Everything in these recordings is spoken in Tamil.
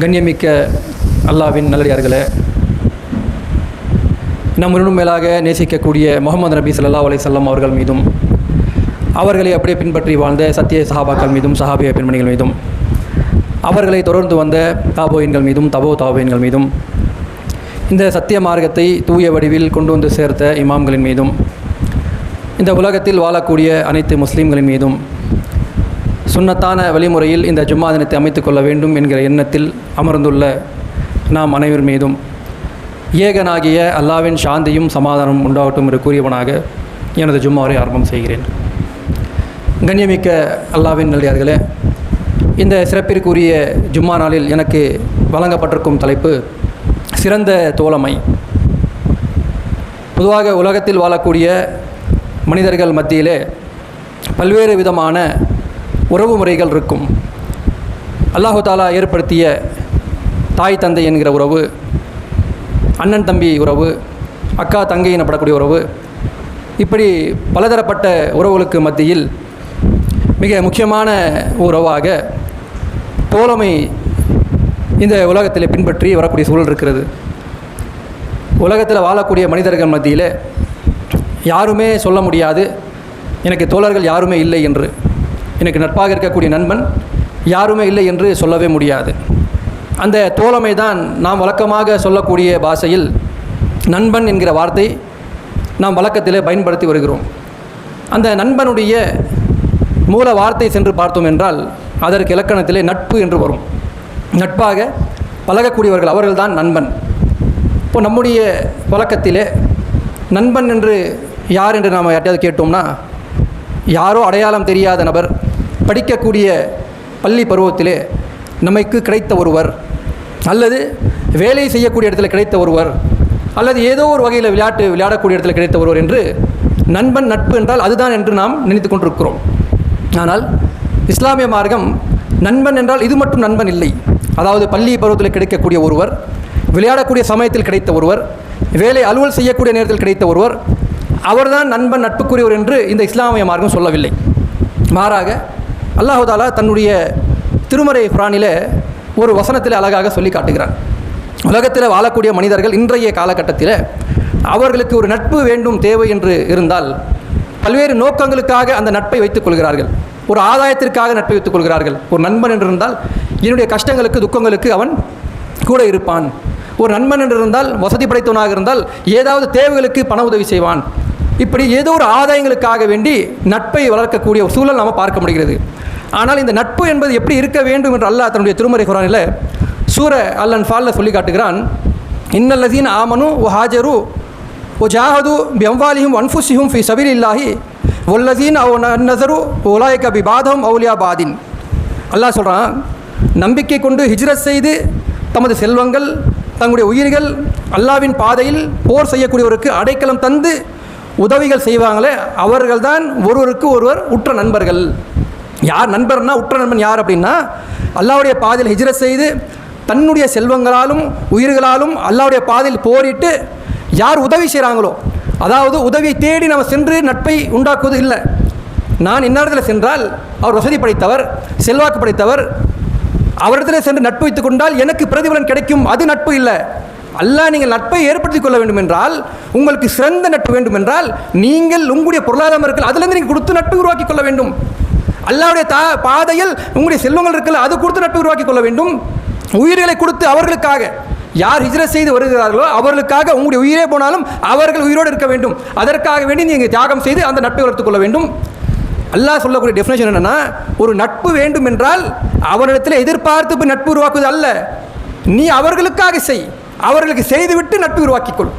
கண்ணியமிக்க அல்லாவின் நல்லடியார்களே நம்முடன் மேலாக நேசிக்கக்கூடிய முகமது நபி சல்லா அலைஹி வஸல்லம் அவர்கள் மீதும் அவர்களை அப்படியே பின்பற்றி வாழ்ந்த சத்திய சஹாபாக்கள் மீதும் சஹாபிய பெண்மணிகள் மீதும் அவர்களை தொடர்ந்து வந்த தாபோயின்கள் மீதும் தபோ தாபோயின்கள் மீதும் இந்த சத்திய மார்க்கத்தை தூய வடிவில் கொண்டு வந்து சேர்த்த இமாம்களின் மீதும் இந்த உலகத்தில் வாழக்கூடிய அனைத்து முஸ்லீம்களின் மீதும் சுன்னத்தான வழிமுறையில் இந்த ஜும்மா தினத்தை அமைத்து கொள்ள வேண்டும் என்கிற எண்ணத்தில் அமர்ந்துள்ள நாம் அனைவர் மீதும் ஏகனாகிய அல்லாவின் சாந்தியும் சமாதானமும் உண்டாகட்டும் என்று கூறியவனாக எனது ஜும்மாவை ஆரம்பம் செய்கிறேன். கண்ணியமிக்க அல்லாவின் நல்லியார்களே இந்த சிறப்பிற்குரிய ஜும்மா நாளில் எனக்கு வழங்கப்பட்டிருக்கும் தலைப்பு சிறந்த தோழமை. பொதுவாக உலகத்தில் வாழக்கூடிய மனிதர்கள் மத்தியிலே பல்வேறு விதமான உறவு முறைகள் இருக்கும். அல்லாஹு தாலா ஏற்படுத்திய தாய் தந்தை என்கிற உறவு அண்ணன் தம்பி உறவு அக்கா தங்கை எனப்படக்கூடிய உறவு இப்படி பலதரப்பட்ட உறவுகளுக்கு மத்தியில் மிக முக்கியமான உறவாக தோழமை இந்த உலகத்தில் பின்பற்றி வரக்கூடிய சூழல் இருக்கிறது. உலகத்தில் வாழக்கூடிய மனிதர்கள் மத்தியில் யாருமே சொல்ல முடியாது எனக்கு தோழர்கள் யாருமே இல்லை என்று. எனக்கு நட்பாக இருக்கக்கூடிய நண்பன் யாருமே இல்லை என்று சொல்லவே முடியாது. அந்த தோழமை தான் நாம் வழக்கமாக சொல்லக்கூடிய பாஷையில் நண்பன் என்கிற வார்த்தை நாம் வழக்கத்தில் பயன்படுத்தி வருகிறோம். அந்த நண்பனுடைய மூல வார்த்தை சென்று பார்த்தோம் என்றால் அதற்கு இலக்கணத்திலே நட்பு என்று வரும். நட்பாக பழகக்கூடியவர்கள் அவர்கள்தான் நண்பன். இப்போ நம்முடைய வழக்கத்திலே நண்பன் என்று யார் என்று நாம் யார்ட்டையாவது கேட்டோம்னா யாரோ அடையாளம் தெரியாத நபர் படிக்கக்கூடிய பள்ளி பருவத்திலே நமக்கு கிடைத்த ஒருவர் அல்லது வேலை செய்யக்கூடிய இடத்துல கிடைத்த ஒருவர் அல்லது ஏதோ ஒரு வகையில் விளையாட்டு விளையாடக்கூடிய இடத்துல கிடைத்த ஒருவர் என்று நண்பன் நட்பு என்றால் அதுதான் என்று நாம் நினைத்து கொண்டிருக்கிறோம். ஆனால் இஸ்லாமிய மார்க்கம் நண்பன் என்றால் இது மட்டும் நண்பன் இல்லை. அதாவது பள்ளி பருவத்தில் கிடைக்கக்கூடிய ஒருவர் விளையாடக்கூடிய சமயத்தில் கிடைத்த ஒருவர் வேலை அலுவல் செய்யக்கூடிய நேரத்தில் கிடைத்த ஒருவர் அவர்தான் நண்பன் நட்புக்குரியவர் என்று இந்த இஸ்லாமிய மார்க்கம் சொல்லவில்லை. மாறாக அல்லாஹாலா தன்னுடைய திருமறை குரானில் ஒரு வசனத்தில் அழகாக சொல்லி காட்டுகிறார் உலகத்தில் வாழக்கூடிய மனிதர்கள் இன்றைய காலகட்டத்தில் அவர்களுக்கு ஒரு நட்பு வேண்டும் தேவை என்று இருந்தால் பல்வேறு நோக்கங்களுக்காக அந்த நட்பை வைத்துக் கொள்கிறார்கள். ஒரு ஆதாயத்திற்காக நட்பை வைத்துக் கொள்கிறார்கள். ஒரு நண்பன் என்று இருந்தால் என்னுடைய கஷ்டங்களுக்கு துக்கங்களுக்கு அவன் கூட இருப்பான். ஒரு நண்பன் என்று இருந்தால் வசதி படைத்தவனாக இருந்தால் ஏதாவது தேவைகளுக்கு பண உதவி செய்வான். இப்படி ஏதோ ஒரு ஆதாயங்களுக்காக வேண்டி நட்பை வளர்க்கக்கூடிய ஒரு சூழல் நாம் பார்க்க முடிகிறது. ஆனால் இந்த நட்பு என்பது எப்படி இருக்க வேண்டும் என்று அல்லாஹ் தன்னுடைய திருமறை குரானில் சூர அல்லன் ஃபாலில் சொல்லி காட்டுகிறான். இன்னல்லதீன் ஆமனு ஓ ஹாஜரு ஓ ஜாஹது பெம்வாலியும் அம்வாலிஹும் ஃபி சபீல் இல்லாஹி ஒல்லதீன் அவ் நசரு உலாயக்க கபி பாதம் அவுலியா பாதின். அல்லாஹ் சொல்கிறான் நம்பிக்கை கொண்டு ஹிஜ்ரத் செய்து தமது செல்வங்கள் தங்களுடைய உயிர்கள் அல்லாவின் பாதையில் போர் செய்யக்கூடியவருக்கு அடைக்கலம் தந்து உதவிகள் செய்வாங்களே அவர்கள் தான் ஒருவருக்கு ஒருவர் உற்ற நண்பர்கள். யார் நண்பர்னா உற்ற நண்பன் யார் அப்படின்னா அல்லாவுடைய பாதையில் ஹிஜ்ரத் செய்து தன்னுடைய செல்வங்களாலும் உயிர்களாலும் அல்லாவுடைய பாதையில் போரிட்டு யார் உதவி செய்கிறாங்களோ அதாவது உதவியை தேடி நம்ம சென்று நட்பை உண்டாக்குவது இல்லை. நான் இன்னிடத்தில் சென்றால் அவர் வசதி படைத்தவர் செல்வாக்கு படைத்தவர் அவரிடத்தில் சென்று நட்பு வைத்துக் கொண்டால் எனக்கு பிரதிபலன் கிடைக்கும். அது நட்பு இல்லை. அல்லாஹ் நீங்கள் நட்பை ஏற்படுத்திக் கொள்ள வேண்டும் என்றால் உங்களுக்கு சிறந்த நட்பு வேண்டும் என்றால் நீங்கள் உங்களுடைய பொருளாதாரம் இருக்கல் அதுலேருந்து நீங்கள் கொடுத்து நட்பு உருவாக்கி கொள்ள வேண்டும். அல்லாவுடைய தா பாதையில் உங்களுடைய செல்வங்கள் இருக்கல அது கொடுத்து நட்பு உருவாக்கி கொள்ள வேண்டும். உயிர்களை கொடுத்து அவர்களுக்காக யார் ஹிஜ்ர செய்து வருகிறார்களோ அவர்களுக்காக உங்களுடைய உயிரே போனாலும் அவர்கள் உயிரோடு இருக்க வேண்டும். அதற்காக வேண்டி நீங்கள் தியாகம் செய்து அந்த நட்பை வளர்த்துக் கொள்ள வேண்டும். அல்லாஹ் சொல்லக்கூடிய டெஃபினேஷன் என்னென்னா ஒரு நட்பு வேண்டும் என்றால் அவரிடத்தில் எதிர்பார்த்து போய் நட்பு உருவாக்குவது அல்ல. நீ அவர்களுக்காக செய். அவர்களுக்கு செய்துவிட்டு நட்பு உருவாக்கிக்கொள்.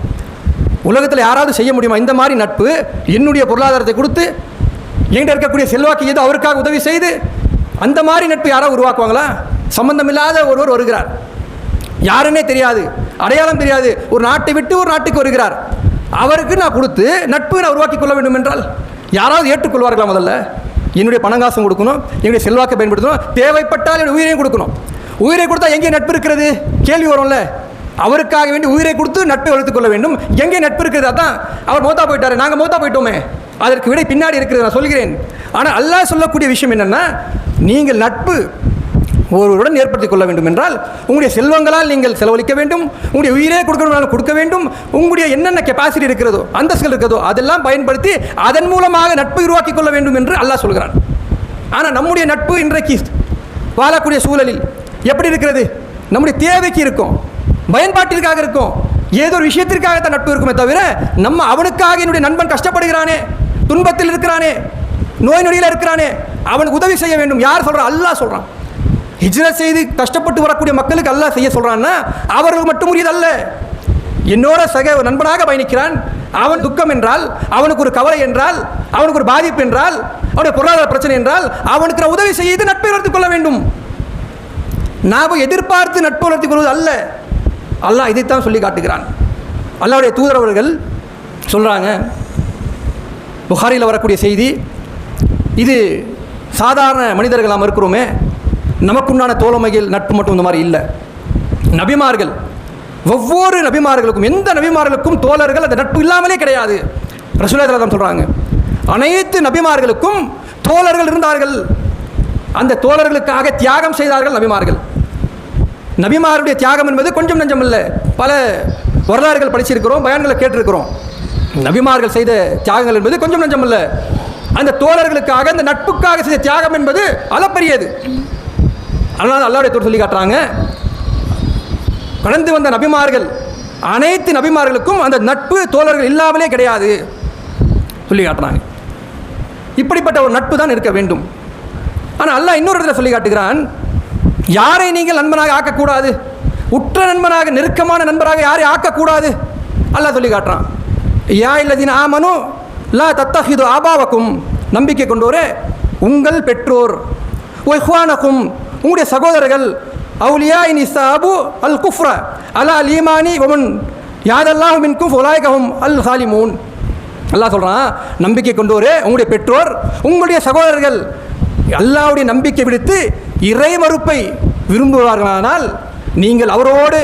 உலகத்தில் யாராவது செய்ய முடியுமா? இந்த மாதிரி நட்பு என்னுடைய பொருளாதாரத்தை கொடுத்து என்கிட்ட இருக்கக்கூடிய செல்வாக்கு ஏதோ அவருக்காக உதவி செய்து அந்த மாதிரி நட்பு யாராவது உருவாக்குவாங்களா? சம்பந்தமில்லாத ஒருவர் வருகிறார். யாருன்னே தெரியாது. அடையாளம் தெரியாது. ஒரு நாட்டை விட்டு ஒரு நாட்டுக்கு வருகிறார். அவருக்கு நான் கொடுத்து நட்பு நான் உருவாக்கி கொள்ள வேண்டும் என்றால் யாராவது ஏற்றுக்கொள்வார்களா முதல்ல? என்னுடைய பணங்காசம் கொடுக்கணும் என்னுடைய செல்வாக்கை பயன்படுத்தணும் தேவைப்பட்டால் என்னுடைய உயிரையும் கொடுக்கணும். உயிரை கொடுத்தா எங்கே நட்பு இருக்கிறது? கேள்வி வரும்ல. அவருக்காக வேண்டி உயிரை கொடுத்து நட்பை வளர்த்துக் கொள்ள வேண்டும். எங்கே நட்பு இருக்குது அதான் அவர் மௌத்தா போயிட்டாரு. நாங்கள் மௌத்தா போயிட்டோமே. அதற்கு விட பின்னாடி இருக்கிறது நான் சொல்கிறேன். ஆனால் அல்லாஹ் சொல்லக்கூடிய விஷயம் என்னென்னா நீங்கள் நட்பு ஒருவருடன் ஏற்படுத்திக் கொள்ள வேண்டும் என்றால் உங்களுடைய செல்வங்களால் நீங்கள் செலவழிக்க வேண்டும் உங்களுடைய உயிரே கொடுக்கணும்னாலும் கொடுக்க வேண்டும் உங்களுடைய என்னென்ன கெப்பாசிட்டி இருக்கிறதோ அந்தஸ்துகள் இருக்கிறதோ அதெல்லாம் பயன்படுத்தி அதன் மூலமாக நட்பு உருவாக்கிக் கொள்ள வேண்டும் என்று அல்லாஹ் சொல்கிறான். ஆனால் நம்முடைய நட்பு இன்றைக்கு வாழக்கூடிய சூழலில் எப்படி இருக்கிறது? நம்முடைய தேவைக்கு இருக்கும். பயன்பாட்டிற்காக இருக்கும். ஏதோ ஒரு விஷயத்திற்காக தான் நட்பு இருக்குமே தவிர நம்ம அவனுக்காக என்னுடைய நண்பன் கஷ்டப்படுகிறானே துன்பத்தில் இருக்கிறானே நோய் நொடியில் இருக்கிறானே அவனுக்கு உதவி செய்ய வேண்டும். யார் சொல்கிறான் அல்லாஹ் சொல்கிறான் ஹிஜ்ரத் செய்து கஷ்டப்பட்டு வரக்கூடிய மக்களுக்கு அல்லாஹ் செய்ய சொல்கிறான்னா அவர்கள் மட்டும் உரியது அல்ல என்னோட சக நண்பனாக பயணிக்கிறான். அவன் துக்கம் என்றால் அவனுக்கு ஒரு கவலை என்றால் அவனுக்கு ஒரு பாதிப்பு என்றால் அவனுடைய பொருளாதார பிரச்சனை என்றால் அவனுக்கு நான் உதவி செய்து நட்பை வளர்த்துக் கொள்ள வேண்டும். நாம் எதிர்பார்த்து நட்பு வளர்த்துக் கொள்வது அல்ல. அல்லாஹ் இதைத்தான் சொல்லி காட்டுகிறான். அல்லாவுடைய தூதர் அவர்கள் சொல்கிறாங்க புகாரியில் வரக்கூடிய செய்தி இது சாதாரண மனிதர்கள் நாம் இருக்கிறோமே நமக்குண்டான தோழமைகள் நட்பு மட்டும் இந்த மாதிரி இல்லை. நபிமார்கள் ஒவ்வொரு நபிமார்களுக்கும் எந்த நபிமார்களுக்கும் தோழர்கள் அந்த நட்பு இல்லாமலே கிடையாது. ரசூலாதான் சொல்கிறாங்க அனைத்து நபிமார்களுக்கும் தோழர்கள் இருந்தார்கள். அந்த தோழர்களுக்காக தியாகம் செய்தார்கள் நபிமார்கள். நபிமாருடைய தியாகம் என்பது கொஞ்சம் நஞ்சம் இல்லை பல வரலாறுகள் படிச்சிருக்கிறோம் பயான்களை கேட்டிருக்கிறோம். நபிமார்கள் செய்த தியாகங்கள் என்பது கொஞ்சம் நஞ்சம் இல்லை அந்த தோழர்களுக்காக அந்த நட்புக்காக செய்த தியாகம் என்பது அளப்பரியது. அதனால் அல்லாவுடைய தோர் சொல்லி காட்டுறாங்க கடந்து வந்த நபிமார்கள் அனைத்து நபிமார்களுக்கும் அந்த நட்பு தோழர்கள் இல்லாமலே கிடையாது. சொல்லி காட்டுறாங்க. இப்படிப்பட்ட ஒரு நட்பு தான் இருக்க வேண்டும். ஆனால் அல்லாஹ் இன்னொரு இடத்துல சொல்லி காட்டுகிறான் யாரை நீங்கள் நண்பனாக ஆக்கக்கூடாது? உற்ற நண்பனாக நெருக்கமான நண்பராக யாரை ஆக்கக்கூடாது? அல்லாஹ் சொல்லி காட்டுறான். யா இல்லதின் ஆமனு லா தத்தஹிது ஆபாவக்கும். நம்பிக்கை கொண்டோரே உங்கள் பெற்றோர் ஒஹ்வானக்கும் உங்களுடைய சகோதரர்கள் அவுலியா இன் இஸ்தாபு அல் குஃப்ர அலா லீமானி ஒமன் யாதல்லாஹு மின்கும் ஃபுலாய்கஹும் அல் சாலிமூன் அல்லாஹ் சொல்கிறான் நம்பிக்கை கொண்டோரே உங்களுடைய பெற்றோர் உங்களுடைய சகோதரர்கள் அல்லாவுடைய நம்பிக்கை விடுத்து இறை மறுப்பை விரும்புவார்களானால் நீங்கள் அவரோடு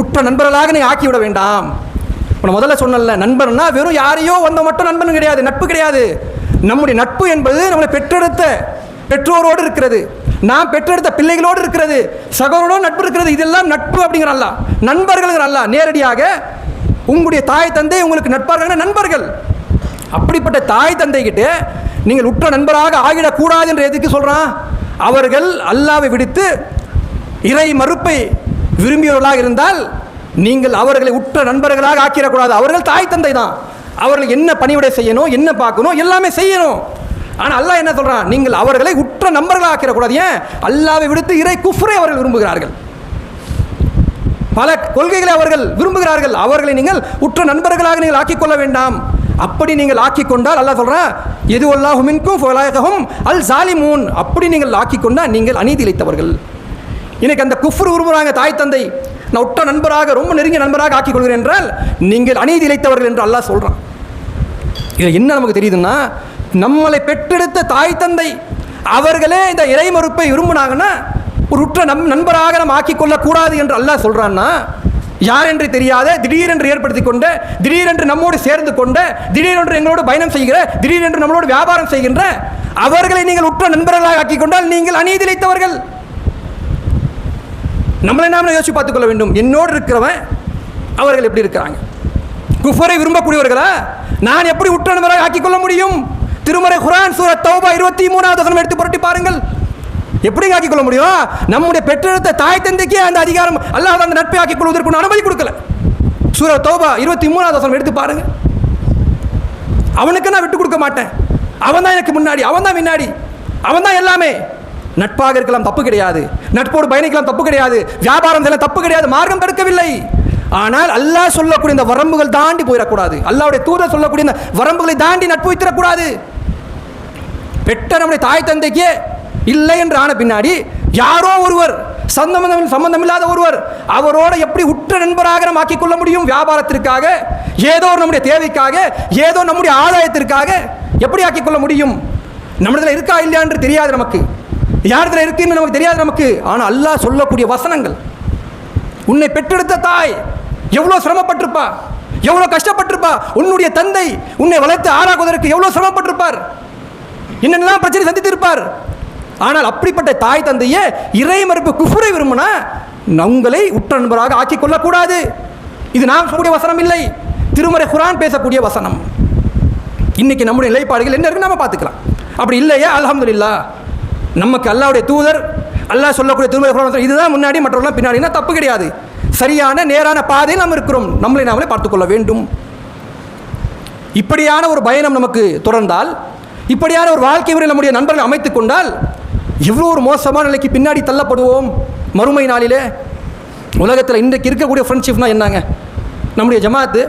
உற்ற நண்பர்களாக நீங்கள் ஆக்கிவிட வேண்டாம். இப்போ முதல்ல சொன்னல நண்பர்னா வெறும் யாரையோ வந்த மட்டும் நண்பன் கிடையாது நட்பு கிடையாது. நம்முடைய நட்பு என்பது நம்மளை பெற்றெடுத்த பெற்றோரோடு இருக்கிறது. நாம் பெற்றெடுத்த பிள்ளைகளோடு இருக்கிறது. சகோதரோடு நட்பு இருக்கிறது. இதெல்லாம் நட்பு அப்படிங்கிற அல்ல. நண்பர்கள் அல்ல. நேரடியாக உங்களுடைய தாய் தந்தை உங்களுக்கு நட்பார்கள் நண்பர்கள். அப்படிப்பட்ட தாய் தந்தைகிட்ட நீங்கள் உற்ற நண்பராக ஆகிடக்கூடாது என்று எதுக்கு சொல்கிறான் அவர்கள் அல்லாவை விடுத்து இறை மறுப்பை விரும்பியவர்களாக இருந்தால் நீங்கள் அவர்களை உற்ற நண்பர்களாக ஆக்கிடக்கூடாது. அவர்கள் தாய் தந்தை தான். அவர்கள் என்ன பணிவிடை செய்யணும் என்ன பார்க்கணும் எல்லாமே செய்யணும். ஆனால் அல்லாஹ் என்ன சொல்கிறான் நீங்கள் அவர்களை உற்ற நண்பர்களாக ஆக்கிடக்கூடாது. ஏன்? அல்லாவை விடுத்து இறை குஃப்ரை அவர்கள் விரும்புகிறார்கள். பல கொள்கைகளை அவர்கள் விரும்புகிறார்கள். அவர்களை நீங்கள் உற்ற நண்பர்களாக நீங்கள் ஆக்கிக் கொள்ள வேண்டாம். அப்படி நீங்கள் ஆக்கிக் கொண்டால் அல்லாஹ் சொல்கிறான் எது அல்லாஹு மின்கும் அல் ஜாலிமூன் அப்படி நீங்கள் ஆக்கிக் கொண்டால் நீங்கள் அநீதி இழைத்தவர்கள் எனக்கு அந்த குஃப்ரு விரும்புகிறாங்க தாய் தந்தை. நான் உற்ற நண்பராக ரொம்ப நெருங்கிய நண்பராக ஆக்கிக் கொள்கிறேன் என்றால் நீங்கள் அநீதி இழைத்தவர்கள் என்று அல்லாஹ் சொல்கிறான் இதில் என்ன நமக்கு தெரியுதுன்னா நம்மளை பெற்றெடுத்த தாய் தந்தை அவர்களே இந்த இறைமறுப்பை விரும்பினாங்கன்னா ஒரு உற்ற நம் நண்பராக நம்ம ஆக்கிக் கொள்ளக்கூடாது என்று அல்லாஹ் சொல்கிறான்னா யார் என்று தெரியாத திடீரென்று ஏற்படுத்தி கொண்ட திடீரென்று நம்மோடு சேர்ந்து கொண்ட திடீரென்று எங்களோடு பயணம் செய்கிற திடீரென்று நம்மளோடு வியாபாரம் செய்கின்ற அவர்களை நீங்கள் உற்ற நண்பர்களாக ஆக்கிக் கொண்டால் நீங்கள் அநீதி இழைத்தவர்கள். நம்மளை நாம யோசிச்சு பார்த்துக்கொள்ள வேண்டும். என்னோடு இருக்கிறவன் அவர்கள் எப்படி இருக்கிறாங்க? குஃபரை விரும்பக்கூடியவர்களா? நான் எப்படி உற்ற நண்பராக ஆக்கிக் கொள்ள முடியும்? திருமறை குரான் சூரத் தௌபா இருபத்தி மூணாவது எடுத்து புரட்டி பாருங்கள். எப்படி ஆக்கிக் கொள்ள முடியும்? நம்முடைய பெற்றெடுத்த தாய் தந்தைக்கே அந்த அதிகாரம் அல்லாஹ் அந்த நட்பை ஆக்கிக் கொள்வதற்கு அனுமதி கொடுக்கல. சூர தோபா இருபத்தி மூணாவது வசனம் எடுத்து பாருங்க. அவனுக்கு நான் விட்டு கொடுக்க மாட்டேன். அவன் தான் எனக்கு முன்னாடி அவன் தான் முன்னாடி அவன் தான் எல்லாமே. நட்பாக இருக்கலாம் தப்பு கிடையாது. நட்போடு பயணிக்கலாம் தப்பு கிடையாது. வியாபாரம் செய்யலாம் தப்பு கிடையாது. மார்க்கம் தடுக்கவில்லை. ஆனால் அல்லாஹ் சொல்லக்கூடிய இந்த வரம்புகள் தாண்டி போயிடக்கூடாது. அல்லாவுடைய தூதர் சொல்லக்கூடிய இந்த வரம்புகளை தாண்டி நட்பு வைத்திடக்கூடாது. பெற்ற நம்முடைய தாய் தந்தைக்கே இல்லை என்று ஆன பின்னாடி யாரோ ஒருவர் சம்பந்தம் சம்பந்தமில்லாத ஒருவர் அவரோட எப்படி உற்ற நண்பராக நம்ம ஆக்கிக் கொள்ள முடியும்? வியாபாரத்திற்காக ஏதோ ஒரு நம்முடைய தேவைக்காக ஏதோ நம்முடைய ஆதாயத்திற்காக எப்படி ஆக்கிக் கொள்ள முடியும்? நம்மிடத்தில் இருக்கா இல்லையா என்று தெரியாது நமக்கு. யாரிடத்தில் இருக்குன்னு நமக்கு தெரியாது நமக்கு. ஆனால் அல்லாஹ் சொல்லக்கூடிய வசனங்கள். உன்னை பெற்றெடுத்த தாய் எவ்வளோ சிரமப்பட்டிருப்பா? எவ்வளோ கஷ்டப்பட்டிருப்பா? உன்னுடைய தந்தை உன்னை வளர்த்து ஆறாகுவதற்கு எவ்வளோ சிரமப்பட்டிருப்பார்? என்னென்னலாம் பிரச்சனை சந்தித்திருப்பார்? ஆனால் அப்படிப்பட்ட தாய் தந்தையே இறை மறுப்பு குஃபுரை விரும்பினா உங்களை உற்ற நண்பராக ஆக்கிக் கொள்ளக்கூடாது. இது நாம் சொல்லக்கூடிய வசனம் இல்லை. திருமறை குரான் பேசக்கூடிய வசனம். இன்னைக்கு நம்முடைய நிலைப்பாடுகள் என்ன இருக்குன்னு நம்ம பார்த்துக்கலாம். அப்படி இல்லையா? அல்ஹம்துலில்லாஹ் நமக்கு அல்லாவுடைய தூதர் அல்லாஹ் சொல்லக்கூடிய திருமறை குரான் இதுதான் முன்னாடி மற்றவர்களாம் பின்னாடினா தப்பு கிடையாது. சரியான நேரான பாதையில் நாம் இருக்கிறோம். நம்மளை நாமளே பார்த்துக்கொள்ள வேண்டும். இப்படியான ஒரு பயணம் நமக்கு தொடர்ந்தால் இப்படியான ஒரு வாழ்க்கை முறை நம்முடைய நண்பர்கள் அமைத்துக் கொண்டால் எவ்வளோ ஒரு மோசமான நிலைக்கு பின்னாடி தள்ளப்படுவோம் மறுமை நாளிலே? உலகத்தில் இன்றைக்கு இருக்கக்கூடிய ஃப்ரெண்ட்ஷிப்னா என்னங்க? நம்முடைய ஜமாத்து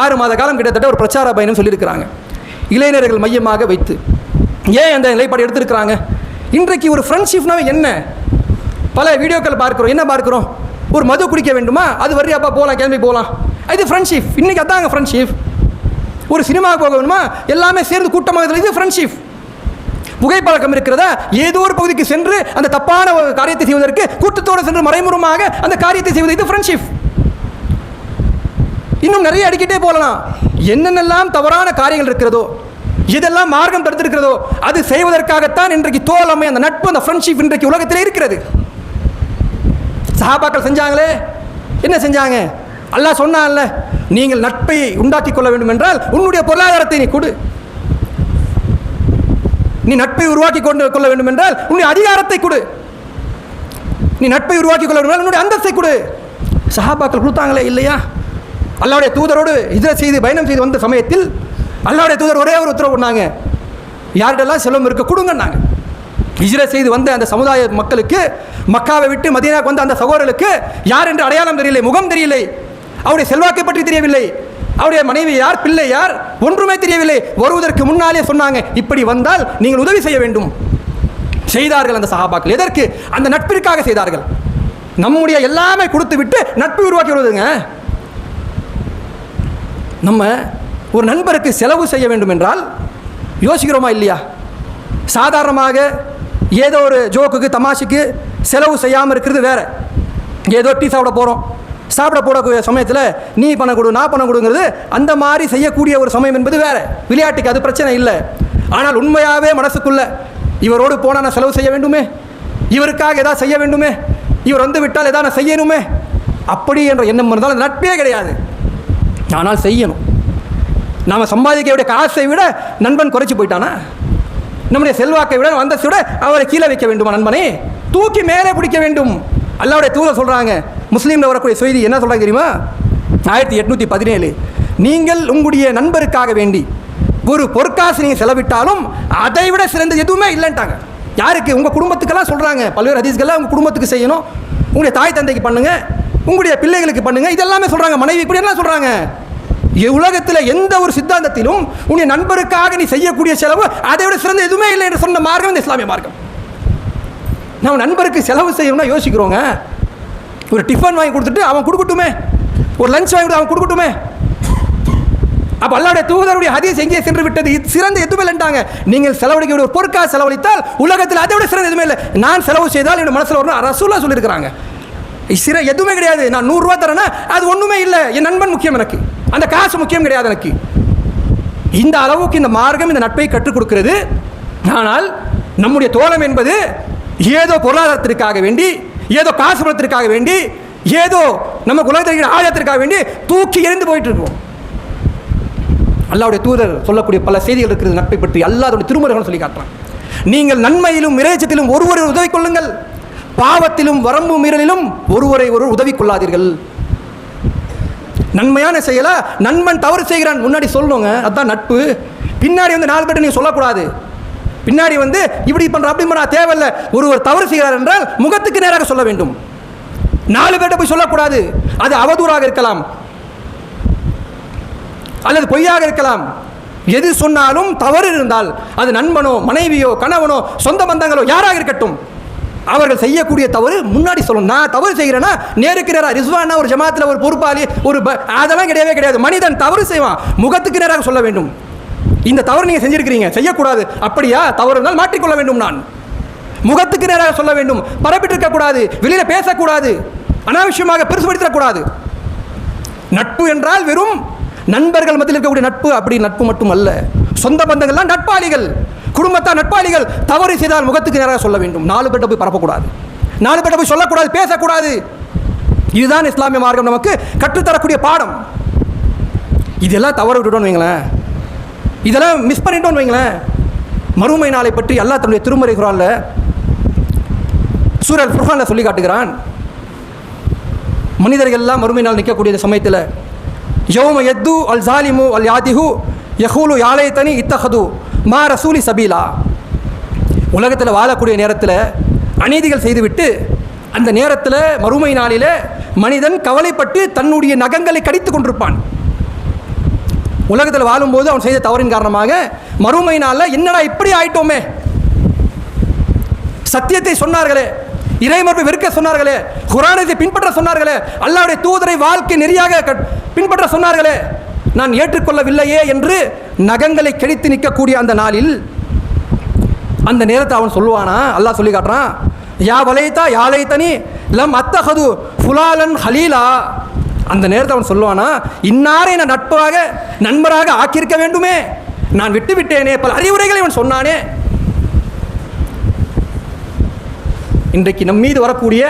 ஆறு மாத காலம் கிட்டத்தட்ட ஒரு பிரச்சார பயணம் சொல்லியிருக்கிறாங்க. இளைஞர்கள் மையமாக வைத்து. ஏன் அந்த நிலைப்பாடு எடுத்திருக்கிறாங்க? இன்றைக்கு ஒரு ஃப்ரெண்ட்ஷிப்னாவே என்ன? பல வீடியோக்கள் பார்க்குறோம். என்ன பார்க்குறோம்? ஒரு மது குடிக்க வேண்டுமா? அது வரையாப்பா போகலாம் கிளம்பி போகலாம் இது ஃப்ரெண்ட்ஷிப் இன்றைக்கி அதாங்க ஃப்ரெண்ட்ஷிப் ஒரு சினிமா போக வேணுமா? எல்லாமே சேர்ந்து கூட்டமாக இது ஃப்ரெண்ட்ஷிப் புகைப்பழக்கம் இருக்கிறதா? ஏதோ ஒரு பகுதிக்கு சென்று அந்த தப்பான ஒரு காரியத்தை செய்வதற்கு கூட்டத்தோடு சென்று மறைமுகமாக அந்த காரியத்தை செய்வது இது ஃப்ரெண்ட்ஷிப் இன்னும் நிறைய அடிக்கிட்டே போகலாம். என்னென்னலாம் தவறான காரியங்கள் இருக்கிறதோ இதெல்லாம் மார்க்கம் தடுத்திருக்கிறதோ அது செய்வதற்காகத்தான் இன்றைக்கு தோழமை அந்த நட்பு அந்த ஃப்ரெண்ட்ஷிப் இன்றைக்கு உலகத்தில் இருக்கிறது. சஹாபாக்கள் செஞ்சாங்களே? என்ன செஞ்சாங்க? அல்லாஹ் சொன்னான்ல நீங்கள் நட்பை உண்டாக்கி கொள்ள வேண்டும் என்றால் உன்னுடைய பொருளாதாரத்தை நீ கொடு. நீ நட்பை உருவாக்கி கொண்டு கொள்ள வேண்டும் என்றால் உன்னுடைய அதிகாரத்தை கொடு. நீ நட்பை உருவாக்கி கொள்ள வேண்டும் என்றால் உன்னுடைய அந்தஸ்தை கொடு. சஹாபாக்கள் கொடுத்தாங்களே இல்லையா? அல்லாவுடைய தூதரோடு இதில் செய்து பயணம் செய்து வந்த சமயத்தில் அல்லாவுடைய தூதர் ஒரே ஒரு உத்தரவு பண்ணாங்க. யார்கிட்டெல்லாம் செல்வம் இருக்க கொடுங்கன்னாங்க. ஹிஜ்ர செய்து வந்த அந்த சமுதாய மக்களுக்கு மக்காவை விட்டு மதியனாக்கு வந்த அந்த சகோதரர்களுக்கு யார் என்று அடையாளம் தெரியலை முகம் தெரியலை. அவருடைய செல்வாக்கை பற்றி தெரியவில்லை. அவருடைய மனைவி யார் பிள்ளை யார் ஒன்றுமே தெரியவில்லை. வருவதற்கு முன்னாலே சொன்னாங்க இப்படி வந்தால் நீங்கள் உதவி செய்ய வேண்டும். செய்தார்கள் அந்த சகாபாக்கள் எதற்கு? அந்த நட்பிற்காக செய்தார்கள். நம்முடைய எல்லாமே கொடுத்து விட்டு நட்பு உருவாக்கி வருவதுங்க. நம்ம ஒரு நண்பருக்கு செலவு செய்ய வேண்டும் என்றால் யோசிக்கிறோமா இல்லையா? சாதாரணமாக ஏதோ ஒரு ஜோக்குக்கு தமாஷுக்கு செலவு செய்யாமல் இருக்கிறது வேற. ஏதோ டீ சாப்பிட போகிறோம் சாப்பிட போடக்கூடிய சமயத்தில் நீ பணம் கொடு நான் பணம் கொடுங்கிறது அந்த மாதிரி செய்யக்கூடிய ஒரு சமயம் என்பது வேறு. விளையாட்டுக்கு அது பிரச்சனை இல்லை. ஆனால் உண்மையாகவே மனசுக்குள்ள இவரோடு போனால் நான் செலவு செய்ய வேண்டுமே? இவருக்காக எதாவது செய்ய வேண்டுமே? இவர் வந்து விட்டால் எதாவது நான் செய்யணுமே? அப்படி என்ற எண்ணம் இருந்தாலும் நட்பே கிடையாது. ஆனால் செய்யணும். நாம் சம்பாதிக்கக்கூடிய காசை விட நண்பன் குறைச்சி போயிட்டானா? நம்முடைய செல்வாக்கை விட அந்தஸ்தை விட அவரை கீழே வைக்க வேண்டுமா நண்பனே? தூக்கி மேலே பிடிக்க வேண்டும். அல்லாவுடைய தூதர் சொல்கிறாங்க முஸ்லீமில் வரக்கூடிய செய்தி என்ன சொல்கிறாங்க தெரியுமா? ஆயிரத்தி எட்நூற்றி பதினேழு. நீங்கள் உங்களுடைய நண்பருக்காக வேண்டி ஒரு பொற்காசு நீங்கள் செலவிட்டாலும் அதை விட சிறந்தது எதுவுமே இல்லைன்ட்டாங்க. யாருக்கு? உங்கள் குடும்பத்துக்கெல்லாம் சொல்கிறாங்க பல்வேறு ஹதீஸ்கள்லாம் உங்கள் குடும்பத்துக்கு செய்யணும். உங்களுடைய தாய் தந்தைக்கு பண்ணுங்கள் உங்களுடைய பிள்ளைகளுக்கு பண்ணுங்கள் இதெல்லாமே சொல்கிறாங்க மனைவி இப்படி எல்லாம் சொல்கிறாங்க உலகத்தில் எந்த ஒரு சித்தாந்தத்திலும் உன்னுடைய நண்பருக்காக நீ செய்யக்கூடிய செலவு அதை விட சிறந்த எதுவுமே இல்லை என்று சொன்ன மார்க்கம் இந்த இஸ்லாமிய மார்க்கம். நம்ம நண்பருக்கு செலவு செய்யணும்னா யோசிக்கிறோங்க. ஒரு டிஃபன் வாங்கி கொடுத்துட்டு அவன் கொடுக்கட்டுமே. ஒரு லஞ்ச் வாங்கி கொடுத்து அவன் கொடுக்கட்டுமே. அப்போ அல்லாவுடைய தூதருடைய ஹதீஸ் எங்கே சென்று விட்டது? இது சிறந்த எதுவுமே இல்லைன்ட்டாங்க நீங்கள் செலவழிக்க ஒரு பொருட்காக செலவழித்தால் உலகத்தில் அதை விட சிறந்த எதுவுமே இல்லை. நான் செலவு செய்தால் என்னோட மனசில் வரணும் ரசூலாக சொல்லியிருக்கிறாங்க. சிற எதுவுமே கிடையாது. நான் நூறுரூவா தரேன்னா அது ஒன்றுமே இல்லை. என் நண்பன் முக்கியம் எனக்கு. அந்த காசு முக்கியம் கிடையாது எனக்கு. இந்த அளவுக்கு இந்த மார்க்கம் இந்த நட்பை கற்றுக் கொடுக்கிறது. ஆனால் நம்முடைய தோழம் என்பது ஏதோ பொருளாதாரத்திற்காக வேண்டி ஏதோ காசு பணத்திற்காக வேண்டி ஏதோ நம்ம குலத்திற்கு ஆதாயத்திற்காக வேண்டி தூக்கி எறிந்து போயிட்டு இருக்கோம் அல்லாவுடைய தூதர் சொல்லக்கூடிய பல செய்திகள் இருக்கிறது நட்பை பற்றி அல்லாதோடைய திருமுறைகள் சொல்லி காட்டுறான். நீங்கள் நன்மையிலும் இறைச்சத்திலும் ஒருவரை உதவி கொள்ளுங்கள். பாவத்திலும் வரம்பு மீறலிலும் ஒருவரை ஒருவர் உதவி கொள்ளாதீர்கள். நன்மையான செயலா நண்பன் தவறு செய்கிறான். முன்னாடி சொல்லணுங்க அதான் நட்பு. பின்னாடி வந்து நாலு பேர்ட்ட நீங்கள் சொல்லக்கூடாது. பின்னாடி வந்து இப்படி பண்ற அப்படி பண்ணா தேவையில்லை. ஒருவர் தவறு செய்கிறார் என்றால் முகத்துக்கு நேராக சொல்ல வேண்டும். நாலு பேர்கிட்ட போய் சொல்லக்கூடாது. அது அவதூறாக இருக்கலாம். அல்லது பொய்யாக இருக்கலாம். எது சொன்னாலும் தவறு இருந்தால் அது நண்பனோ மனைவியோ கணவனோ சொந்த பந்தங்களோ யாராக இருக்கட்டும் அவர்கள் செய்யக்கூடிய தவறு முன்னாடி சொல்லணும். நான் தவறு செய்கிறேன்னா நேருக்கு நேராக ரிஸ்வானா ஒரு ஜமாத்தில் ஒரு பொறுப்பாளி ஒரு ப- அதெல்லாம் கிடையவே கிடையாது. மனிதன் தவறு செய்வான். முகத்துக்கு நேராக சொல்ல வேண்டும். இந்த தவறு நீங்கள் செஞ்சிருக்கிறீங்க. செய்யக்கூடாது. அப்படியா? தவறு இருந்தால் மாற்றிக்கொள்ள வேண்டும் நான். முகத்துக்கு நேராக சொல்ல வேண்டும். பரப்பிட்டு இருக்கக்கூடாது வெளியில் பேசக்கூடாது. அனாவசியமாக பெருசுபடுத்திடக்கூடாது. நட்பு என்றால் வெறும் நண்பர்கள் மத்தியில் இருக்கக்கூடிய நட்பு. அப்படி நட்பு மட்டும் அல்ல சொந்த பந்தங்கள்லாம் நட்பாளிகள். குடும்பத்தார் நட்பாளிகள். தவறு செய்தால் முகத்துக்கு நேராக சொல்ல வேண்டும். நாலு பேர்ட்ட போய் பரப்பக்கூடாது. நாலு பேர்ட்ட போய் சொல்லக்கூடாது பேசக்கூடாது. இதுதான் இஸ்லாமிய மார்க்கம் நமக்கு கற்றுத்தரக்கூடிய பாடம். இதெல்லாம் தவறு விட்டுட்டோம்னு வைங்களேன். இதெல்லாம் மிஸ் பண்ணிட்டோம்னு வைங்களேன். மறுமை நாளை பற்றி அல்லா தன்னுடைய திருமறை குரானில் சூரல் ஃபுர்ஹானில் சொல்லி காட்டுகிறான். மனிதர்கள் எல்லாம் மறுமை நாள் நிற்கக்கூடிய இந்த சமயத்தில் யோம எத்து அல் ஜாலிமு அல் யாதிஹு யஹூலு யாலைத்தனி இத்தஹது மா ரசூலி சபீலா. உலகத்தில் வாழக்கூடிய நேரத்தில் அநீதிகள் செய்துவிட்டு அந்த நேரத்தில் மறுமை நாளில் மனிதன் கவலைப்பட்டு தன்னுடைய நகங்களை கடித்து கொண்டிருப்பான். உலகத்தில் வாழும்போது அவன் செய்த தவறின் காரணமாக மறுமை நாளில் என்னடா இப்படி ஆயிட்டோமே? சத்தியத்தை சொன்னார்களே இறைமரபை வெறுக்க சொன்னார்களே குரானத்தை பின்பற்ற சொன்னார்களே அல்லாவுடைய தூதரை வாழ்க்கை நெறியாக பின்பற்ற சொன்னார்களே நான் ஏற்றுக்கொள்ளவில்லையே என்று நகங்களை கடித்து நிற்கக்கூடிய அந்த நாளில் அந்த நேரத்தை அவன் சொல்லுவானா? அல்லாஹ் சொல்லி காட்டுறான் யா வலைத்தா யாலைத்தனி லம் அத்தஹது ஃபுலாலன் ஹலீலா. அந்த நேரத்தை அவன் சொல்லுவானா இன்னாரை நான் நட்பாக நண்பராக ஆக்கியிருக்க வேண்டுமே. நான் விட்டு விட்டேனே பல அறிவுரைகளை அவன் சொன்னானே. இன்றைக்கு நம் மீது வரக்கூடிய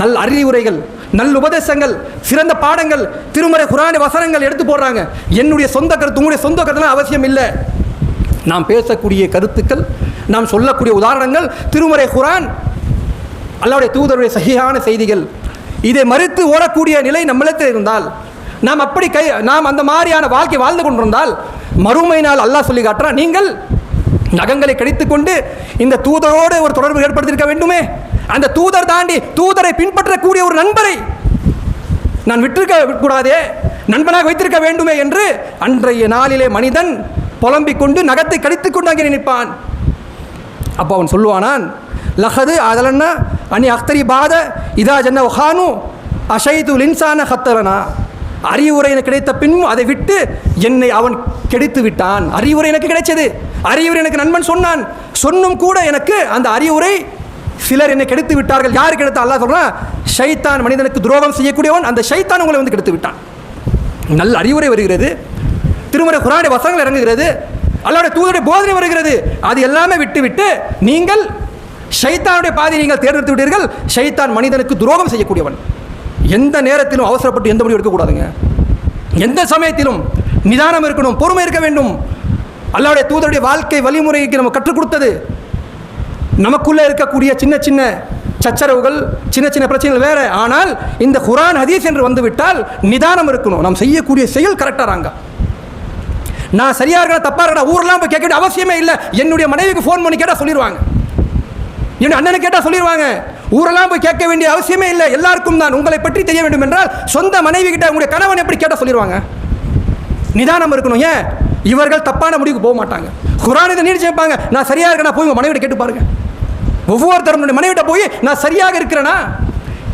நல் அறிவுரைகள் நல் உபதேசங்கள் சிறந்த பாடங்கள் திருமறை குரான வசனங்கள் எடுத்து போடுறாங்க. என்னுடைய சொந்த கருத்து உங்களுடைய சொந்த கருத்துலாம் அவசியம் இல்லை. நாம் பேசக்கூடிய கருத்துக்கள் நாம் சொல்லக்கூடிய உதாரணங்கள் திருமறை குரான் அல்லாவுடைய தூதருடைய சகியான செய்திகள். இதை மறுத்து ஓடக்கூடிய நிலை நம்மளத்தில் இருந்தால் நாம் அப்படி கை நாம் அந்த மாதிரியான வாழ்க்கை வாழ்ந்து கொண்டிருந்தால் மறுமை நாள் அல்லாஹ் சொல்லி காட்டுறான் நீங்கள் நகங்களை கடித்துக்கொண்டு இந்த தூதரோடு ஒரு தொடர்பு ஏற்படுத்தியிருக்க வேண்டுமே? அந்த தூதர் தாண்டி தூதரை பின்பற்றக்கூடிய ஒரு நண்பரை நான் விட்டிருக்க கூடாதே நண்பனாக வைத்திருக்க வேண்டுமே என்று அன்றைய நாளிலே மனிதன் புலம்பிக் கொண்டு நகத்தை கடித்துக் கொண்டு அங்கே நிற்பான். அப்போ அவன் சொல்லுவானான் லஹது அதலன்னா அனி அக்தரி பாத இதா ஜன்ன ஹானு அஷைது லின்சான ஹத்தரனா அறிவுரை எனக்கு கிடைத்த பின்னும் அதை விட்டு என்னை அவன் கெடுத்து விட்டான். அறிவுரை எனக்கு கிடைச்சது. அறிவுரை எனக்கு நண்பன் சொன்னான். சொன்னும் கூட எனக்கு அந்த அறிவுரை சிலர் என்னை கெடுத்து விட்டார்கள். யார் கெடுத்தா? அல்லா சொல்றான் ஷைத்தான் மனிதனுக்கு துரோகம் செய்யக்கூடியவன் அந்த ஷைத்தான் உங்களை வந்து கெடுத்து விட்டான். நல்ல அறிவுரை வருகிறது. திருமுறை குரானுடைய வசனங்கள் இறங்குகிறது. அல்லாவுடைய தூதருடைய போதனை வருகிறது. அது எல்லாமே விட்டு விட்டு நீங்கள் ஷைத்தானுடைய பாதையை நீங்கள் தேர்ந்தெடுத்து விட்டீர்கள். ஷைத்தான் மனிதனுக்கு துரோகம் செய்யக்கூடியவன். எந்த நேரத்திலும் அவசரப்பட்டு எந்த முடிவு எடுக்கக்கூடாதுங்க. எந்த சமயத்திலும் நிதானம் இருக்கணும் பொறுமை இருக்க வேண்டும். அல்லாவுடைய தூதருடைய வாழ்க்கை வழிமுறைக்கு நம்ம கற்றுக் கொடுத்தது. நமக்குள்ளே இருக்கக்கூடிய சின்ன சின்ன சச்சரவுகள் சின்ன சின்ன பிரச்சனைகள் வேற. ஆனால் இந்த குரான் ஹதீஸ் என்று வந்துவிட்டால் நிதானம் இருக்கணும். நாம் செய்யக்கூடிய செயல் கரெக்டாக நான் சரியாக இருக்கிற தப்பாக இருக்கிற ஊரெலாம் போய் கேட்க வேண்டிய அவசியமே இல்லை. என்னுடைய மனைவிக்கு ஃபோன் பண்ணி கேட்டால் சொல்லிடுவாங்க என்னுடைய அண்ணனை கேட்டால் சொல்லிடுவாங்க ஊரெல்லாம் போய் கேட்க வேண்டிய அவசியமே இல்லை. எல்லாருக்கும் தான் உங்களை பற்றி தெரிய வேண்டும் என்றால் சொந்த மனைவி கிட்ட உங்களுடைய கணவன் எப்படி கேட்டால் சொல்லிடுவாங்க நிதானம் இருக்கணும். ஏன்? இவர்கள் தப்பான முடிவுக்கு போக மாட்டாங்க. குரான் இதை நீடி வைப்பாங்க நான் சரியாக இருக்கேன்? போய் உங்கள் மனைவிட கேட்டு பாருங்க. ஒவ்வொருத்தரும் மனைவிட்ட போய் நான் சரியாக இருக்கிறேனா?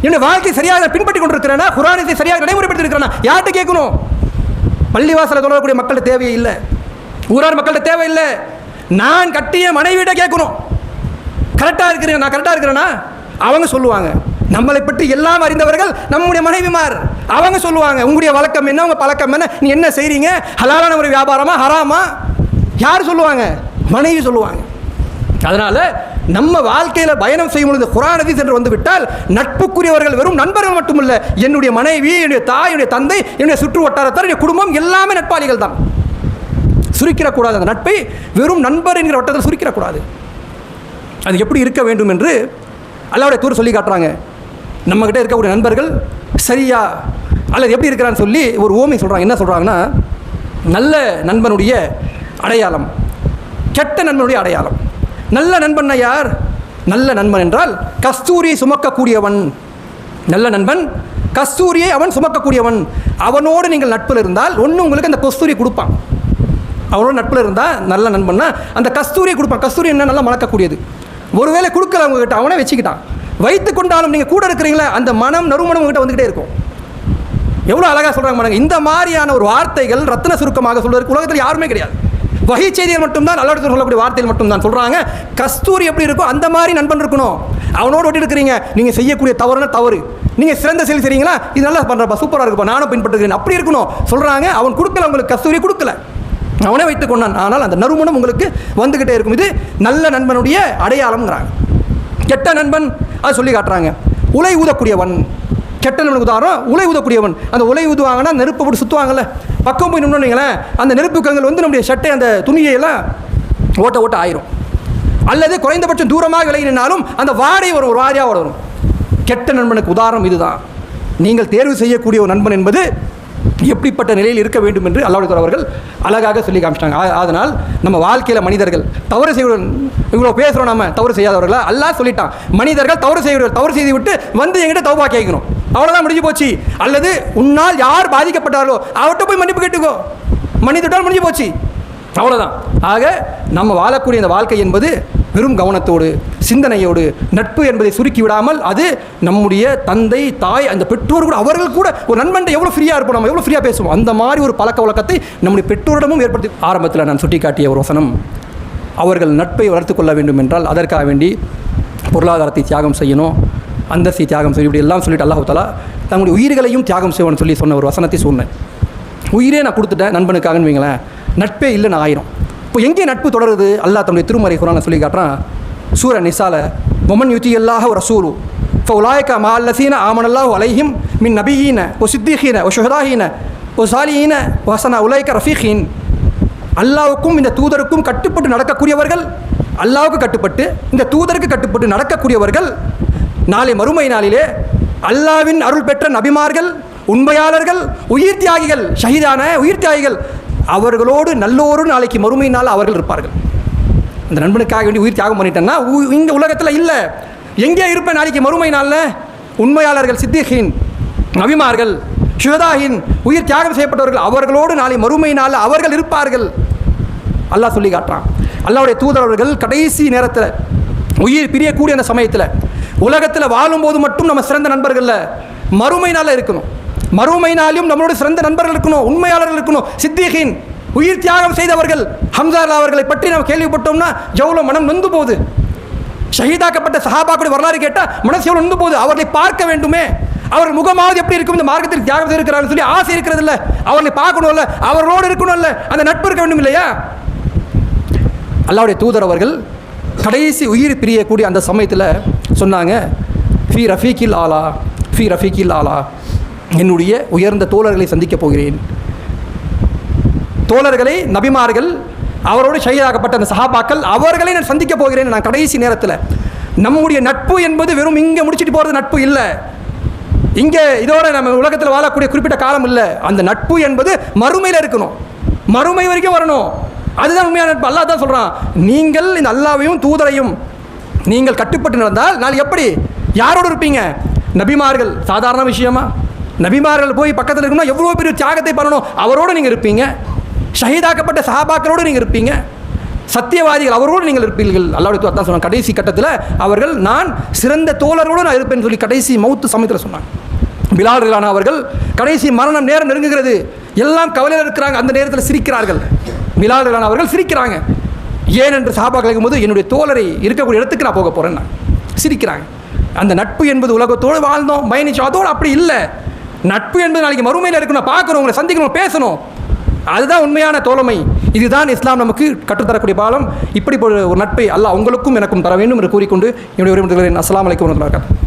என்னுடைய வாழ்க்கை சரியாக பின்பற்றி கொண்டிருக்கிறேனா? குரானத்தை சரியாக நடைமுறைப்படுத்தி இருக்கிறேனா யார்கிட்ட கேட்கணும்? பள்ளிவாசலை தொடரக்கூடிய மக்கள்கிட்ட தேவையே இல்லை. ஊரார் மக்கள்கிட்ட தேவையில்லை. நான் கட்டிய மனைவியிட்ட கேட்கணும். கரெக்டாக இருக்கிறேன் நான் கரெக்டாக இருக்கிறேன்னா அவங்க சொல்லுவாங்க. நம்மளை பற்றி எல்லாம் அறிந்தவர்கள் நம்முடைய மனைவிமார் அவங்க சொல்லுவாங்க உங்களுடைய வழக்கம் என்ன உங்கள் பழக்கம் என்ன? நீ என்ன செய்கிறீங்க ஹலாலான ஒரு வியாபாரமா ஹராமா? யார் சொல்லுவாங்க? மனைவி சொல்லுவாங்க. அதனால் நம்ம வாழ்க்கையில் பயணம் செய்யும் பொழுது குரானதி சென்று வந்து விட்டால் நட்புக்குரியவர்கள் வெறும் நண்பர்கள் மட்டுமல்ல என்னுடைய மனைவி என்னுடைய தாய் என்னுடைய தந்தை என்னுடைய சுற்று வட்டாரத்தார் என்னுடைய குடும்பம் எல்லாமே நட்பாளிகள் தான். சுருக்கிடக்கூடாது அந்த நட்பை வெறும் நண்பர் என்கிற வட்டத்தில் சுருக்கிடக்கூடாது. அது எப்படி இருக்க வேண்டும் என்று அல்லாவுடைய தூர் சொல்லி காட்டுறாங்க. நம்மக்கிட்ட இருக்கக்கூடிய நண்பர்கள் சரியா அல்லது எப்படி இருக்கிறான்னு சொல்லி ஒரு ஓமை சொல்கிறாங்க என்ன சொல்கிறாங்கன்னா நல்ல நண்பனுடைய அடையாளம். கெட்ட நண்பனுடைய அடையாளம். நல்ல நண்பன் யார்? நல்ல நண்பன் என்றால் கஸ்தூரியை சுமக்கக்கூடியவன். நல்ல நண்பன் கஸ்தூரியை அவன் சுமக்கக்கூடியவன். அவனோடு நீங்கள் நட்பில் இருந்தால் ஒன்று உங்களுக்கு அந்த கஸ்தூரி கொடுப்பான். அவனோட நட்பில் இருந்தால் நல்ல நண்பன்னா அந்த கஸ்தூரியை கொடுப்பான். கஸ்தூரி என்ன? நல்லா மணக்கக்கூடியது. ஒருவேளை கொடுக்கல உங்ககிட்ட அவனே வச்சுக்கிட்டான். வைத்து கொண்டாலும் நீங்கள் கூட இருக்கிறீங்களா அந்த மனம் நறுமணம் உங்ககிட்ட வந்துக்கிட்டே இருக்கும். எவ்வளோ அழகாக சொல்கிறாங்க பாருங்க. இந்த மாதிரியான ஒரு வார்த்தைகள் ரத்தன சுருக்கமாக சொல்வதற்கு உலகத்தில் யாருமே கிடையாது. வகை செய்திகள் மட்டும்தான் நல்ல சொல்லக்கூடிய வார்த்தையில் மட்டும்தான் சொல்கிறாங்க கஸ்தூரி எப்படி இருக்கோ அந்த மாதிரி நண்பன் இருக்கணும். அவனோடு ஒட்டி இருக்கிறீங்க. நீங்கள் செய்யக்கூடிய தவறுனா தவறு. நீங்கள் சிறந்த செயல் செய்கிறீங்களா இது நல்லா பண்ணுறப்பா சூப்பராக இருக்குப்பா. நானும் பின்பற்றுகிறேன். அப்படி இருக்கணும். சொல்கிறாங்க அவன் கொடுக்கல உங்களுக்கு கஸ்தூரி கொடுக்கல. அவனே வைத்துக் கொண்டான். ஆனால் அந்த நறுமணம் உங்களுக்கு வந்துக்கிட்டே இருக்கும். இது நல்ல நண்பனுடைய அடையாளம்ங்கிறாங்க. கெட்ட நண்பன் அதை சொல்லி காட்டுறாங்க. உலை ஊதக்கூடியவன். கெட்ட நண்பனுக்கு உதாரணம் உலை ஊதக்கூடியவன். அந்த உலை ஊதுவாங்கன்னா நெருப்பை போட்டு சுற்றுவாங்கல்ல பக்கம் போய் நின்று அந்த நெருப்பு கங்கள் வந்து நம்முடைய சட்டை அந்த துணியெல்லாம் ஓட்ட ஓட்ட ஆயிரும். அல்லது குறைந்தபட்சம் தூரமாக விலகினாலும் நின்னாலும் அந்த வாடை ஒரு ஒரு வாரியாக வரும். கெட்ட நண்பனுக்கு உதாரணம் இதுதான். நீங்கள் தேர்வு செய்யக்கூடிய ஒரு நண்பன் என்பது எப்படிப்பட்ட நிலையில் இருக்க வேண்டும் என்று அல்லாவுடைய அவர்கள் அழகாக சொல்லி காமிச்சிட்டாங்க. அதனால் நம்ம வாழ்க்கையில் மனிதர்கள் தவறு செய்வ இவ்வளோ பேசுகிறோம் நம்ம தவறு செய்யாதவர்களா? அல்லா சொல்லிட்டான். மனிதர்கள் தவறு செய்வர்கள் தவறு செய்து விட்டு வந்து எங்கிட்ட தௌபா கேட்கணும். அவ்வளோதான் முடிஞ்சு போச்சு. அல்லது உன்னால் யார் பாதிக்கப்பட்டார்களோ அவர்கிட்ட போய் மன்னிப்பு கேட்டுக்கோ. மன்னித்துட்டால் முடிஞ்சு போச்சு. அவ்வளோதான் ஆக நம்ம வாழக்கூடிய இந்த வாழ்க்கை என்பது வெறும் கவனத்தோடு சிந்தனையோடு நட்பு என்பதை சுருக்கி விடாமல் அது நம்முடைய தந்தை தாய் அந்த பெற்றோர் கூட அவர்கள் கூட ஒரு நண்பன் எவ்வளோ ஃப்ரீயாக இருப்போம் நம்ம எவ்வளோ ஃப்ரீயாக பேசுவோம்? அந்த மாதிரி ஒரு பழக்க வழக்கத்தை நம்முடைய பெற்றோரிடமும் ஏற்படுத்தி ஆரம்பத்தில் நான் சுட்டிக்காட்டிய ஒரு வசனம். அவர்கள் நட்பை வளர்த்து கொள்ள வேண்டும் என்றால் அதற்காக வேண்டி பொருளாதாரத்தை தியாகம் செய்யணும் அந்தஸ்தை தியாகம் செய்யும் இப்படி எல்லாம் சொல்லிட்டு அல்லாஹ் தாலா தங்களுடைய உயிர்களையும் தியாகம் செய்வோம்னு சொல்லி சொன்ன ஒரு வசனத்தை சொன்னேன். உயிரே நான் கொடுத்துட்டேன் நண்பனுக்காகன்னு வைங்களேன். நட்பே இல்லைன்னு ஆயிரும். இப்போ எங்கே நட்பு தொடருது? அல்லாஹ் தன்னுடைய திருமறை குரான சொல்லி காட்டுறான். சூர நிசால மொமன் யுத்தி அல்லாஹ் சூரு இப்போ உலாயக்கா மால்லசீன ஆமனல்லாஹ் அலைஹிம் மின் நபீன ஒ சித்திஹீன ஒ ஷுஹதாஹீன ஒ சாலியீன வசனா உலைக்க ரஃபீஹீன் அல்லாவுக்கும் இந்த தூதருக்கும் கட்டுப்பட்டு நடக்கக்கூடியவர்கள் அல்லாவுக்கு கட்டுப்பட்டு இந்த தூதருக்கு கட்டுப்பட்டு நடக்கக்கூடியவர்கள் நாளை மறுமை நாளிலே அல்லாவின் அருள் பெற்ற நபிமார்கள் உண்மையாளர்கள் உயிர் தியாகிகள் ஷஹீதான உயிர் தியாகிகள் அவர்களோடு நல்லோரும் நாளைக்கு மறுமை நாள் அவர்கள் இருப்பார்கள். இந்த நண்பனுக்காக வேண்டி உயிர் தியாகம் பண்ணிட்டேன்னா உ- இந்த உலகத்தில் இல்லை. எங்கே இருப்பேன் நாளைக்கு மறுமை நாளில் உண்மையாளர்கள் சித்திகின் நபிமார்கள் சுகதாகின் உயிர் தியாகம் செய்யப்பட்டவர்கள் அவர்களோடு நாளை மறுமை நாளில் அவர்கள் இருப்பார்கள். அல்லாஹ் சொல்லி காட்டுறான். அல்லாவுடைய தூதரவர்கள் கடைசி நேரத்தில் உயிர் பிரியக்கூடிய அந்த சமயத்தில் உலகத்தில் வாழும்போது மட்டும் நம்ம சிறந்த நண்பர்களில் மறுமை நாளில் இருக்கணும். மறுமையினாலும் நம்மளோட சிறந்த நண்பர்கள் இருக்கணும் உண்மையாளர்கள் இருக்கணும். சித்திகின் உயிர் தியாகம் செய்தவர்கள் ஹம்சா அவர்களை பற்றி நம்ம கேள்விப்பட்டோம்னா எவ்வளோ மனம் நொந்து போகுது. ஷஹீதாக்கப்பட்ட சஹாபாக்குடைய வரலாறு கேட்டால் மனசு எவ்வளோ நொந்து போகுது. அவர்களை பார்க்க வேண்டுமே. அவர்கள் முகமாவது எப்படி இருக்கும்? இந்த மார்க்கத்தில் தியாகம் செய்திருக்கிறார்கள் சொல்லி ஆசை இருக்கிறது இல்ல அவர்களை பார்க்கணும்ல அவர்களோடு இருக்கணும்ல அந்த நட்பு இருக்க வேண்டும் இல்லையா? அல்லாவுடைய தூதர் அவர்கள் கடைசி உயிர் பிரியக்கூடிய அந்த சமயத்தில் சொன்னாங்க ஃபி ரஃபீக்கில் ஆலா ஃபி ரஃபீக்கில் ஆலா. என்னுடைய உயர்ந்த தோழர்களை சந்திக்கப் போகிறேன். தோழர்களை நபிமார்கள் அவரோடு ஷைதாகப்பட்ட அந்த சஹாபாக்கள் அவர்களை நான் சந்திக்க போகிறேன் நான் கடைசி நேரத்தில். நம்முடைய நட்பு என்பது வெறும் இங்கே முடிச்சிட்டு போகிறது நட்பு இல்லை. இங்கே இதோட நம்ம உலகத்தில் வாழக்கூடிய குறிப்பிட்ட காலம் இல்லை. அந்த நட்பு என்பது மறுமையில் இருக்கணும். மறுமை வரைக்கும் வரணும். அதுதான் உண்மையான நட்பு. அல்லாஹ் தான் சொல்கிறான் நீங்கள் இந்த அல்லாவையும் தூதரையும் நீங்கள் கட்டுப்பட்டு நடந்தால் நாள் எப்படி? யாரோடு இருப்பீங்க? நபிமார்கள் சாதாரண விஷயமா? நபிமார்கள் போய் பக்கத்தில் இருக்கணும் எவ்வளோ பெரிய தியாகத்தை பண்ணணும்? அவரோடு நீங்கள் இருப்பீங்க. ஷஹீதாக்கப்பட்ட சஹாபாக்களோடு நீங்கள் இருப்பீங்க. சத்தியவாதிகள் அவரோடு நீங்கள் இருப்பீர்கள். அல்லாவுடைய தான் சொன்னாங்க கடைசி கட்டத்தில் அவர்கள் நான் சிறந்த தோழரோடு நான் இருப்பேன்னு சொல்லி கடைசி மௌத்து சமயத்தில் சொன்னாங்க. பிலால்களான அவர்கள் கடைசி மரணம் நேரம் நெருங்குகிறது. எல்லாம் கவலையில் இருக்கிறாங்க. அந்த நேரத்தில் சிரிக்கிறார்கள். பிலால்களான அவர்கள் சிரிக்கிறாங்க. ஏன் என்று கிடைக்கும் போது என்னுடைய தோழரை இருக்கக்கூடிய இடத்துக்கு நான் போக போகிறேன் நான். சிரிக்கிறாங்க. அந்த நட்பு என்பது உலகத்தோடு வாழ்ந்தோம். பயணிச்சோம். அதோடு அப்படி இல்லை. நட்பு என்பது நாளைக்கு மறுமையில் இருக்கணும் பார்க்கணும் உங்களை சந்திக்கணும் பேசணும். அதுதான் உண்மையான தோழமை. இதுதான் இஸ்லாம் நமக்கு கற்றுத்தரக்கூடிய பாலம் இப்படி ஒரு நட்பை அல்லாஹ் உங்களுக்கும் எனக்கும் தர வேண்டும் என்று கூறிக்கொண்டு என்னுடைய உரையாடுகிறேன் அஸ்லாம் அலைக்கு வரஹ்மத்துல்லாஹி